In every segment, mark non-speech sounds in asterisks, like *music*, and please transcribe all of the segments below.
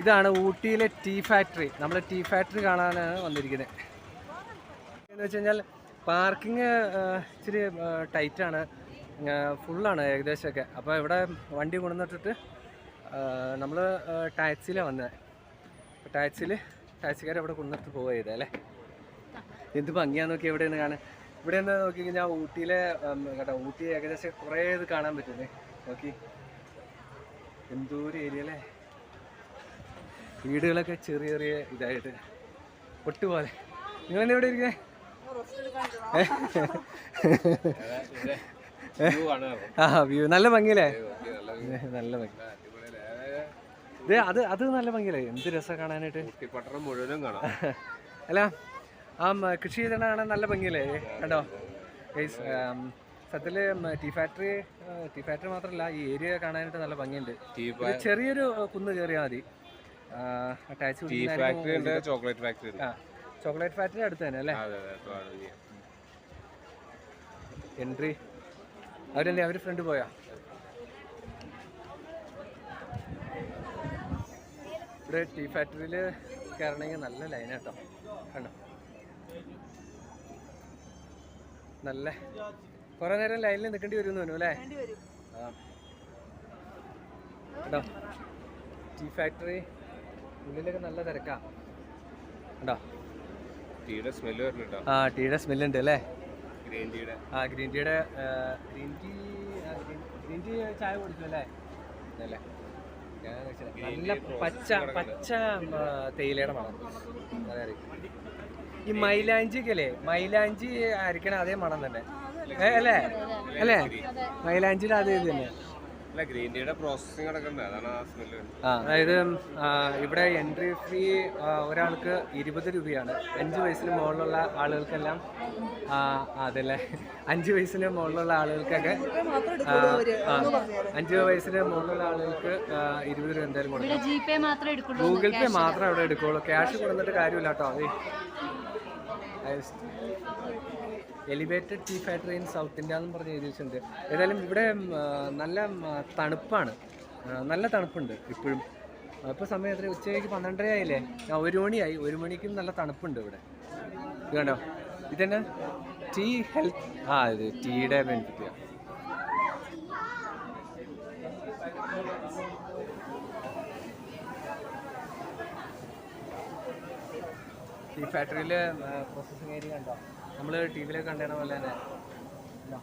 ഇതാണ് ഊട്ടിയിലെ tea factory. നമ്മൾ ടീ ഫാക്ടറി കാണാനാണ് വന്നിരിക്കുന്നത് എന്ന് വെച്ച് കഴിഞ്ഞാൽ പാർക്കിങ് ഇച്ചിരി ടൈറ്റാണ്. ഫുള്ളാണ് ഏകദേശമൊക്കെ അപ്പോൾ ഇവിടെ വണ്ടി കൊണ്ടുവന്നിട്ടിട്ട് നമ്മൾ ടാക്സിയിലാണ് വന്നത് ടാക്സിയിൽ ടാക്സിക്കാർ ഇവിടെ കൊണ്ടുവന്നിട്ട് പോവുക ചെയ്തേ അല്ലേ? എന്ത് ഭംഗിയാന്ന് നോക്കി എവിടെയാണ് കാണാൻ. ഇവിടെ നിന്ന് നോക്കി കഴിഞ്ഞാൽ ഊട്ടിയിലെ കേട്ടോ ഊട്ടി ഏകദേശം കുറേ ഇത് കാണാൻ പറ്റുന്നേ. നോക്കി. എന്തോ ഒരു ഏരിയ അല്ലേ? വീടുകളൊക്കെ ചെറിയ ചെറിയ ഇതായിട്ട് ഒട്ടുപോലെ നിങ്ങൾ എന്നെ എവിടെ ഇരിക്കുന്നത് ആ വ്യൂ നല്ല ഭംഗിയല്ലേ? നല്ല ഭംഗി. ഇത് അത് അത് നല്ല ഭംഗിയല്ലേ? എന്ത് രസം കാണാനായിട്ട്? മുഴുവനും കാണാം. അല്ല ആ കൃഷി ചെയ്തണ കാണാൻ നല്ല ഭംഗിയല്ലേ? കണ്ടോ? സത്യത്തിൽ ടീ ഫാക്ടറി ടീ ഫാക്ടറി മാത്രമല്ല ഈ ഏരിയ കാണാനായിട്ട് നല്ല ഭംഗിയുണ്ട്. ചെറിയൊരു കുന്ന് കയറിയാൽ മതി. ഫാക്ടറി ചോക്ലേറ്റ് ഫാക്ടറി ആ ചോക്ലേറ്റ് ഫാക്ടറി അടുത്ത് തന്നെ അല്ലേ? അതെ അതെ അപ്പൊ എൻട്രി അവരല്ലേ അവർ ഫ്രണ്ട് പോയാ? ഇവിടെ ടീ ഫാക്ടറിയിൽ കയറണമെങ്കിൽ നല്ല ലൈൻ കേട്ടോ. കണ്ടോ? നല്ല. കുറേ നേരം ലൈനിൽ നിൽക്കേണ്ടി വരും തോന്നുന്നു അല്ലേ? ആ. കേട്ടോ? ടീ ഫാക്ടറി ഉള്ളിലൊക്കെ നല്ല തിരക്കാ. കണ്ടോ? ടീയുടെ സ്മെല്ല് വരുന്നുണ്ടോ? ആ ടീയുടെ സ്മെല്ലുണ്ട് അല്ലേ? ഗ്രീൻ ടീയുടെ. ആ ഗ്രീൻ ടീയുടെ ഗ്രീൻ ടീ ഗ്രീൻ ടീ ചായ കുടിച്ചു അല്ലേ? നല്ല പച്ച പച്ച തേയിലയുടെ മണം. അതെ ഈ മൈലാഞ്ചിക്ക് അല്ലേ? മൈലാഞ്ചി ആയിരിക്കണം അതേ മണം തന്നെ. അല്ലേ അല്ലേ? മൈലാഞ്ചിയുടെ അതേ ഇത് തന്നെ. അതായത് ഇവിടെ എൻട്രി ഫീ ഒരാൾക്ക് ഇരുപത് രൂപയാണ്. അഞ്ച് വയസ്സിന് മുകളിലുള്ള ആളുകൾക്കെല്ലാം അതല്ലേ. അഞ്ച് വയസ്സിന് മുകളിലുള്ള ആളുകൾക്കൊക്കെ അഞ്ച് വയസ്സിന് മുകളിലുള്ള ആളുകൾക്ക് ഇരുപത് രൂപ എന്തായാലും കൊടുക്കും. ഇവിടെ ജി പേ മാത്രമേ എടുക്കുള്ളൂ ഗൂഗിൾ പേ മാത്രമേ അവിടെ എടുക്കുള്ളൂ. ക്യാഷ് കൊടുത്തിട്ട് കാര്യമില്ല കേട്ടോ അതെ elevated tea factory in south India എന്ന് പറഞ്ഞ് എഴുതി വെച്ചിട്ടുണ്ട് ഏതായാലും ഇവിടെ നല്ല തണുപ്പാണ്. നല്ല തണുപ്പുണ്ട് ഇപ്പോഴും. ഇപ്പോൾ സമയം എത്ര ഉച്ചയ്ക്ക് പന്ത്രണ്ടര ആയില്ലേ? ആ ഒരു മണിയായി. ഒരു മണിക്കും നല്ല തണുപ്പുണ്ട് ഇവിടെ. ഇത് കണ്ടോ? ഇതന്നെ? ടീ ഹെൽത്ത് ആ ഇത് ടീയുടെ ബെനിഫിറ്റ് ഈ ഫാക്ടറിയിൽ പ്രോസസ്സിങ് ഏരിയ കണ്ടോ? നമ്മൾ ടി വിയിലൊക്കെ കണ്ടേണ പോലെ തന്നെ. കണ്ടോ?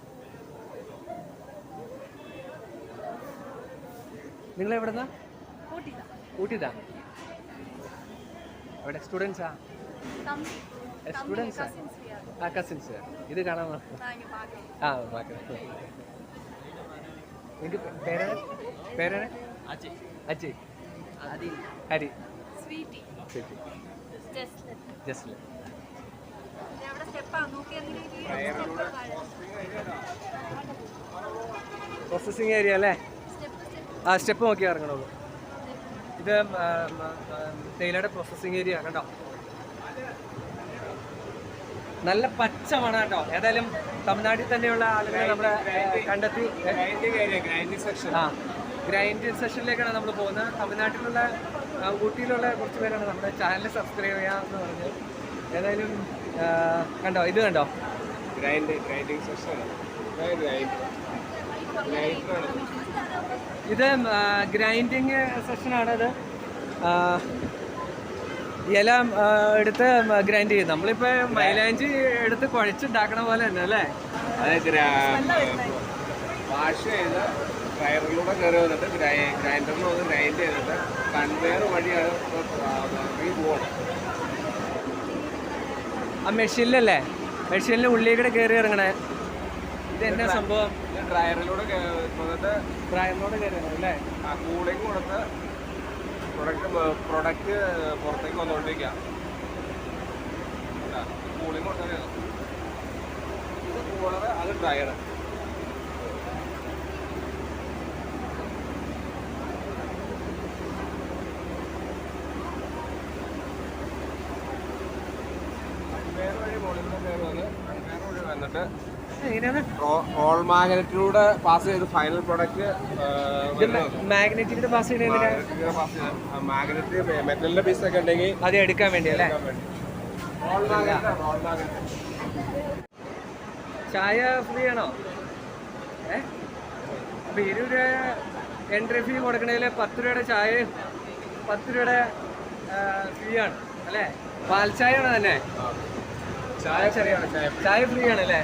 നിങ്ങൾ എവിടെന്നാ? ഊട്ടിതാ അവിടെ സ്റ്റുഡൻസാ സ്റ്റുഡൻസാ ആ? കസിൻസ് ഇത് കാണാൻ. ആ പാക്കാം നിങ്ങൾക്ക് പേരാണ് പേരാണ് അജയ്. ഹരി. സ്വീറ്റി. ശരി ജസ്റ്റ് പ്രോസസ്സിങ് ഏരിയ അല്ലേ? ആ സ്റ്റെപ്പ് നോക്കി ഇറങ്ങണുള്ളൂ. ഇത് തേയിലയുടെ പ്രോസസ്സിങ് ഏരിയ കണ്ടോ നല്ല പച്ച മണം കേട്ടോ. ഏതായാലും തമിഴ്നാട്ടിൽ തന്നെയുള്ള ആളുകളെ നമ്മുടെ കണ്ടെത്തി ഏ, ഗ്രൈൻഡിങ് സെക്ഷൻ ആ. ഗ്രൈൻഡ് സെഷനിലേക്കാണ് നമ്മൾ പോകുന്നത്. തമിഴ്നാട്ടിലുള്ള ഊട്ടിയിലുള്ള കുറച്ച് പേരാണ് നമ്മുടെ ചാനൽ സബ്സ്ക്രൈബ് ചെയ്യാമെന്ന് പറഞ്ഞ്. ഏതായാലും കണ്ടോ? ഇത് കണ്ടോ? ഗ്രൈൻഡ് ഗ്രൈൻഡിങ് സെഷൻ ഇത് ഗ്രൈൻഡിങ് സെഷനാണത് ഇല എടുത്ത് ഗ്രൈൻഡ് ചെയ്യും. നമ്മളിപ്പോൾ മൈലാഞ്ചി എടുത്ത് കുഴച്ചുണ്ടാക്കണ പോലെ തന്നെ അല്ലേ? അത് വാഷ് ചെയ്ത് ഡ്രയറിലൂടെ കയറി വന്നിട്ട് ഗ്രൈൻഡറിൽ വന്ന് ഗ്രൈൻഡ് ചെയ്തിട്ട് കൺവെയർ വഴിയാണ് ആ മെഷീനിലല്ലേ? മെഷീനിൽ ഉള്ളിൽ കൂടെ കയറി ഇറങ്ങണേ. ഇത് എന്നാ സംഭവം? ഡ്രയറിലൂടെ വന്നിട്ട് ഡ്രയറിലൂടെ കയറി അല്ലേ? ആ കൂളിംഗ് കൊടുത്ത് പ്രൊഡക്റ്റ് പ്രൊഡക്റ്റ് പുറത്തേക്ക് വന്നുകൊണ്ടിരിക്കുക കൂളിംഗ് കൊടുത്തത് ഇത് കൂളർ അത് ഡ്രയർ വേറെ വഴി മുകളിൽ കയറി വന്ന് വേറെ വഴി വന്നിട്ട് എങ്ങനെയാണ് റോൾ മാഗ്നറ്റിലൂടെ പാസ് ചെയ്ത് ഫൈനൽ പ്രൊഡക്റ്റ് മാഗ്നറ്റിലൂടെ പാസ് ചെയ്യണ മാഗ്നറ്റ് മെറ്റലിന്റെ പീസ് ഒക്കെ ഉണ്ടെങ്കിൽ അത് എടുക്കാൻ വേണ്ടി അല്ലേ? Roll magnet roll magnet. ചായ ഫ്രീ ആണോ? ഏ? അപ്പൊ ഇരുപത് രൂപ എൻട്രി ഫീ കൊടുക്കണതിൽ പത്ത് രൂപയുടെ ചായ പത്ത് രൂപയുടെ ഫ്രീ ആണ്. അല്ലേ? പാൽ ചായ ആണ് തന്നെ? ചായ ചെറിയാണ് ചായ ചായ ഫ്രീ ആണ് അല്ലേ?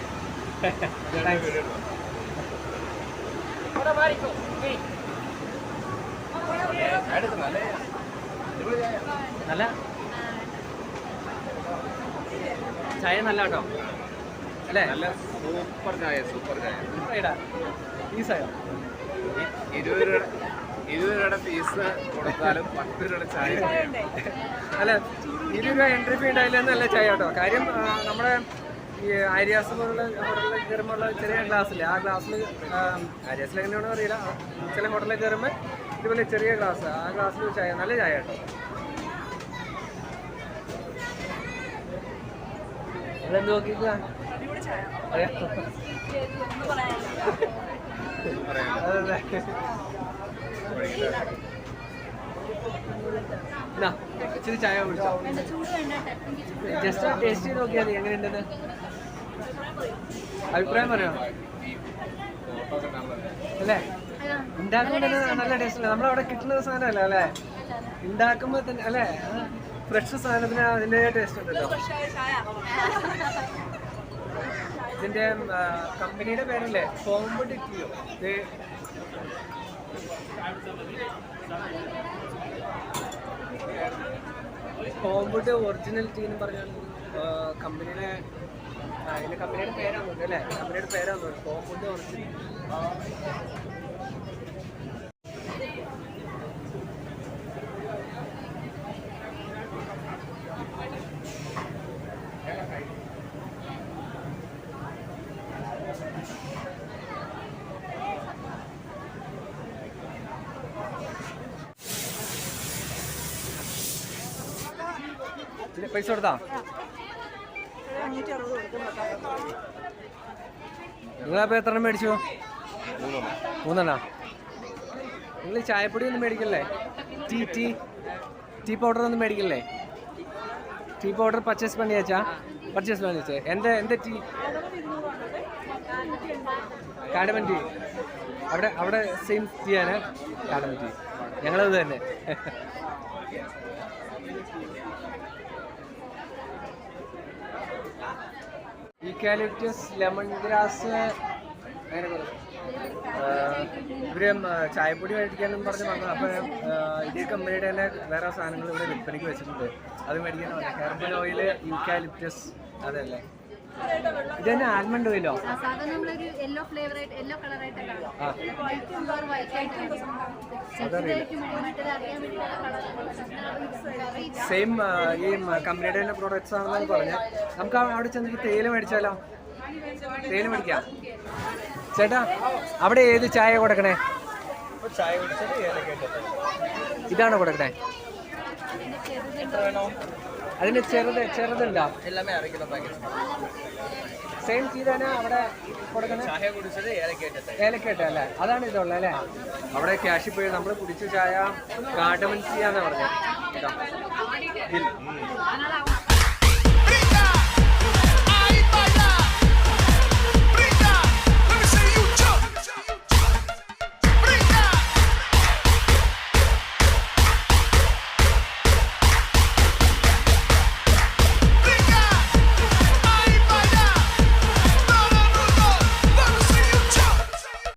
നല്ല ചായ നല്ല കേട്ടോ. അല്ലേ? നല്ല സൂപ്പർ ചായ സൂപ്പർ ചായ. പീസ് ആയോ സൈഡോ ഇരുപത് രൂപ ഇരുപത് രൂപയുടെ ഫീസ് കൊടുത്താലും പത്ത് രൂപയുടെ ചായ അല്ല ഇരുപത് രൂപ എൻട്രി ഫീ ഉണ്ടായില്ലെന്ന് നല്ല ചായ കേട്ടോ. കാര്യം നമ്മുടെ ഈ ആര്യാസ് പോലുള്ള ഹോട്ടലിൽ കയറുമ്പോൾ ചെറിയ ഗ്ലാസ്സില്ലേ? ആ ഗ്ലാസ്സിൽ ആര്യാസിൽ എങ്ങനെയാണോ അറിയില്ല. ചില ഹോട്ടലിൽ കയറുമ്പോൾ ഇതുപോലെ ചെറിയ ഗ്ലാസ് ആ ഗ്ലാസ്സിൽ ചായ നല്ല ചായ കേട്ടോ. അതെന്ത് നോക്കിക്കുക *laughs* അതെ. ഇച്ചിരി ചായ കുടിച്ചോ? ജസ്റ്റ് ടേസ്റ്റ് ചെയ്ത് നോക്കിയാൽ മതി എങ്ങനെയുണ്ടെന്ന്? അഭിപ്രായം പറയോ? അല്ലേ? ഉണ്ടാക്കുമ്പോൾ നല്ല ടേസ്റ്റ് അല്ലേ നമ്മളവിടെ കിട്ടുന്ന സാധനമല്ല അല്ലേ? ഉണ്ടാക്കുമ്പോൾ തന്നെ അല്ലേ? ഫ്രഷ് സാധനത്തിന് അതിന്റെ ടേസ്റ്റ് ഉണ്ടല്ലോ. ഇതിന്റെ കമ്പനിയുടെ പേരല്ലേ? കോമ്പ് ടിക്കിയോ? കോമ്പുഡ് ഒറിജിനൽ ടീം പറഞ്ഞാൽ കമ്പനിയുടെ അതിന്റെ കമ്പനിയുടെ പേരാണ് അല്ലേ? കമ്പനിയുടെ പേരാണ് കോമ്പുഡ് ഒറിജിനൽ പൈസ കൊടുത്താ? നിങ്ങളപ്പോ എത്ര മേടിച്ചു? മൂന്നെണ്ണ. നിങ്ങൾ ചായപ്പൊടി ഒന്നും മേടിക്കല്ലേ? ടീ ടീ ടീ പൗഡർ ഒന്നും മേടിക്കല്ലേ? ടീ പൗഡർ പർച്ചേസ് പണിയാച്ചാ പർച്ചേസ് പണിയാച്ചേ എന്റെ എന്റെ ടീ കാടമൻ ടീ. അവിടെ അവിടെ സെയിം ടീ ആണ് കാടമൻ ടീ. ഞങ്ങളത് തന്നെ. ഈക്കാലിപ്റ്റസ് ലെമൺ ഗ്രാസ് അങ്ങനെ ഇവർ ചായപ്പൊടി മേടിക്കാനും പറഞ്ഞ് വന്നത്. അപ്പോൾ ഇതേ കമ്പനിയുടെ തന്നെ വേറെ സാധനങ്ങൾ ഇവിടെ വിൽപ്പനയ്ക്ക് വെച്ചിട്ടുണ്ട്. അത് പറഞ്ഞു ഹെർബൽ ഓയിൽ ഈക്കാലിപ്റ്റസ് അതല്ലേ? ഇത് തന്നെ ആൽമണ്ട് ഓയിലോ? സാധാരണ നമ്മളൊരു യെല്ലോ ഫ്ലേവർ ആയിട്ട് യെല്ലോ കളർ സെയിം ഈ കമ്പനിയുടെ തന്നെ പ്രോഡക്ട്സ് ആണെന്നാണ് പറഞ്ഞത്. നമുക്ക് അവിടെ ചെന്നിട്ട് തേയില മേടിച്ചാലോ? തേയില മേടിക്കാം. ചേട്ടാ അവിടെ ഏത് ചായ കൊടുക്കണേ? ഇതാണോ കൊടുക്കണേ? അതിന് ചെറുത് ചെറുതുണ്ടോ? എല്ലാമേ അരക്കിലോ പാക്കറ്റ് സെയിം ചെയ്താണ് അവിടെ കൊടുക്കുന്നത് ചായ കുടിച്ചത് ഏതൊക്കെ ഏലക്കട്ട അല്ലേ അതാണ് ഇതുള്ളത് അല്ലേ? അവിടെ ക്യാഷിൽ പോയി നമ്മൾ കുടിച്ച ചായ കാട്ടമൻ ചെയ്യാന്നാ പറഞ്ഞത്.